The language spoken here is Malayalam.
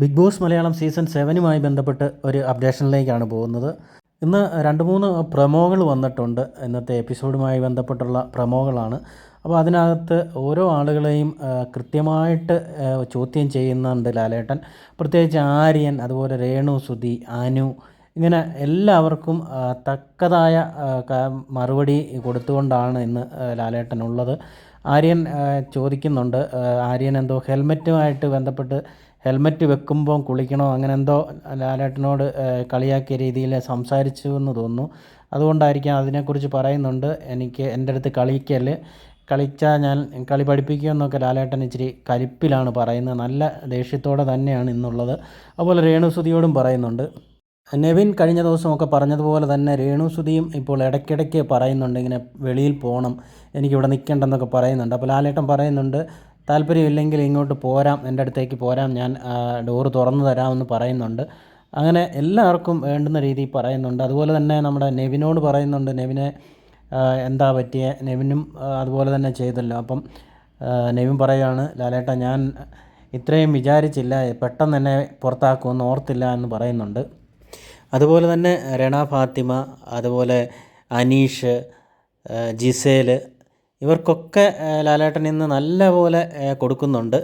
ബിഗ് ബോസ് മലയാളം സീസൺ സെവനുമായി ബന്ധപ്പെട്ട് ഒരു അപ്ഡേഷനിലേക്കാണ് പോകുന്നത്. ഇന്ന് രണ്ട് മൂന്ന് പ്രമോകൾ വന്നിട്ടുണ്ട്. ഇന്നത്തെ എപ്പിസോഡുമായി ബന്ധപ്പെട്ടുള്ള പ്രമോകളാണ്. അപ്പോൾ അതിനകത്ത് ഓരോ ആളുകളെയും കൃത്യമായിട്ട് ചോദ്യം ചെയ്യുന്നുണ്ട് ലാലേട്ടൻ. പ്രത്യേകിച്ച് ആര്യൻ അതുപോലെ രേണു സുധി അനു ഇങ്ങനെ എല്ലാവർക്കും തക്കതായ മറുപടി കൊടുത്തുകൊണ്ടാണ് ഇന്ന് ലാലേട്ടനുള്ളത് ആര്യൻ ചോദിക്കുന്നുണ്ട് ആര്യൻ എന്തോ ഹെൽമറ്റുമായിട്ട് ബന്ധപ്പെട്ട് ഹെൽമറ്റ് വെക്കുമ്പോൾ കുളിക്കണോ അങ്ങനെ എന്തോ ലാലേട്ടനോട് കളിയാക്കിയ രീതിയിൽ സംസാരിച്ചു എന്ന് തോന്നുന്നു. അതുകൊണ്ടായിരിക്കാം അതിനെക്കുറിച്ച് പറയുന്നുണ്ട്. എനിക്ക് എന്റെ അടുത്ത് കളിക്കൽ കളിച്ചാൽ ഞാൻ കളി പഠിപ്പിക്കുമെന്നൊക്കെ ലാലേട്ടൻ ഇച്ചിരി കലിപ്പിലാണ് പറയുന്നത്. നല്ല ദേഷ്യത്തോടെ തന്നെയാണ് ഇന്നുള്ളത്. അതുപോലെ രേണുസുതിയോടും പറയുന്നുണ്ട് നെവിൻ കഴിഞ്ഞ ദിവസമൊക്കെ പറഞ്ഞതുപോലെ തന്നെ രേണു രേണുസുതിയും ഇപ്പോൾ ഇടയ്ക്കിടയ്ക്ക് പറയുന്നുണ്ട് ഇങ്ങനെ വെളിയിൽ പോകണം എനിക്കിവിടെ നിൽക്കേണ്ടെന്നൊക്കെ പറയുന്നുണ്ട്. അപ്പോൾ ലാലേട്ടൻ പറയുന്നുണ്ട് താല്പര്യമില്ലെങ്കിൽ ഇങ്ങോട്ട് പോരാം എന്റെ അടുത്തേക്ക് പോരാം ഞാൻ ഡോറ് തുറന്നു തരാമെന്ന് പറയുന്നുണ്ട്. അങ്ങനെ എല്ലാവർക്കും വേണ്ടുന്ന രീതിയിൽ പറയുന്നുണ്ട്. അതുപോലെ തന്നെ നമ്മുടെ നെവിനോട് പറയുന്നുണ്ട് നെവിനെ എന്താ പറ്റിയ? നെവിനും അതുപോലെ തന്നെ ചെയ്തല്ലോ. അപ്പം നെവിൻ പറയുകയാണ് ലാലേട്ട ഞാൻ ഇത്രയും വിചാരിച്ചില്ല പെട്ടെന്ന് തന്നെ പുറത്താക്കുമെന്ന് ഓർത്തില്ല എന്ന് പറയുന്നുണ്ട്. അതുപോലെ തന്നെ രണ ഫാത്തിമ അതുപോലെ അനീഷ് ജിസേൽ ഇവർക്കൊക്കെ ലാലേട്ടൻ ഇന്ന് നല്ല പോലെ കൊടുക്കുന്നുണ്ട്.